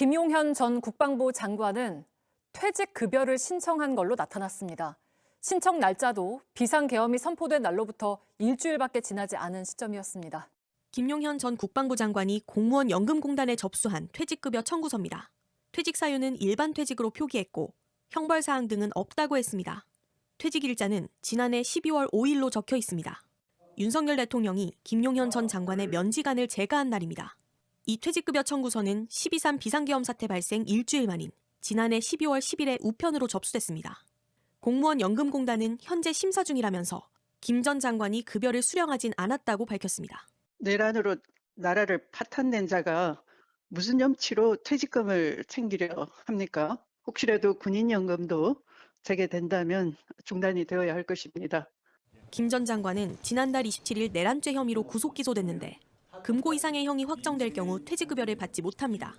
김용현 전 국방부 장관은 퇴직 급여를 신청한 걸로 나타났습니다. 신청 날짜도 비상계엄이 선포된 날로부터 일주일밖에 지나지 않은 시점이었습니다. 김용현 전 국방부 장관이 공무원 연금공단에 접수한 퇴직급여 청구서입니다. 퇴직 사유는 일반 퇴직으로 표기했고 형벌 사항 등은 없다고 했습니다. 퇴직 일자는 지난해 12월 5일로 적혀 있습니다. 윤석열 대통령이 김용현 전 장관의 면직안을 제거한 날입니다. 이 퇴직급여 청구서는 12.3 비상계엄 사태 발생 일주일 만인 지난해 12월 10일에 우편으로 접수됐습니다. 공무원 연금공단은 현재 심사 중이라면서 김 전 장관이 급여를 수령하진 않았다고 밝혔습니다. 내란으로 나라를 파탄낸 자가 무슨 염치로 퇴직금을 챙기려 합니까? 혹시라도 군인연금도 재개된다면 중단이 되어야 할 것입니다. 김 전 장관은 지난달 27일 내란죄 혐의로 구속 기소됐는데 금고 이상의 형이 확정될 경우 퇴직급여를 받지 못합니다.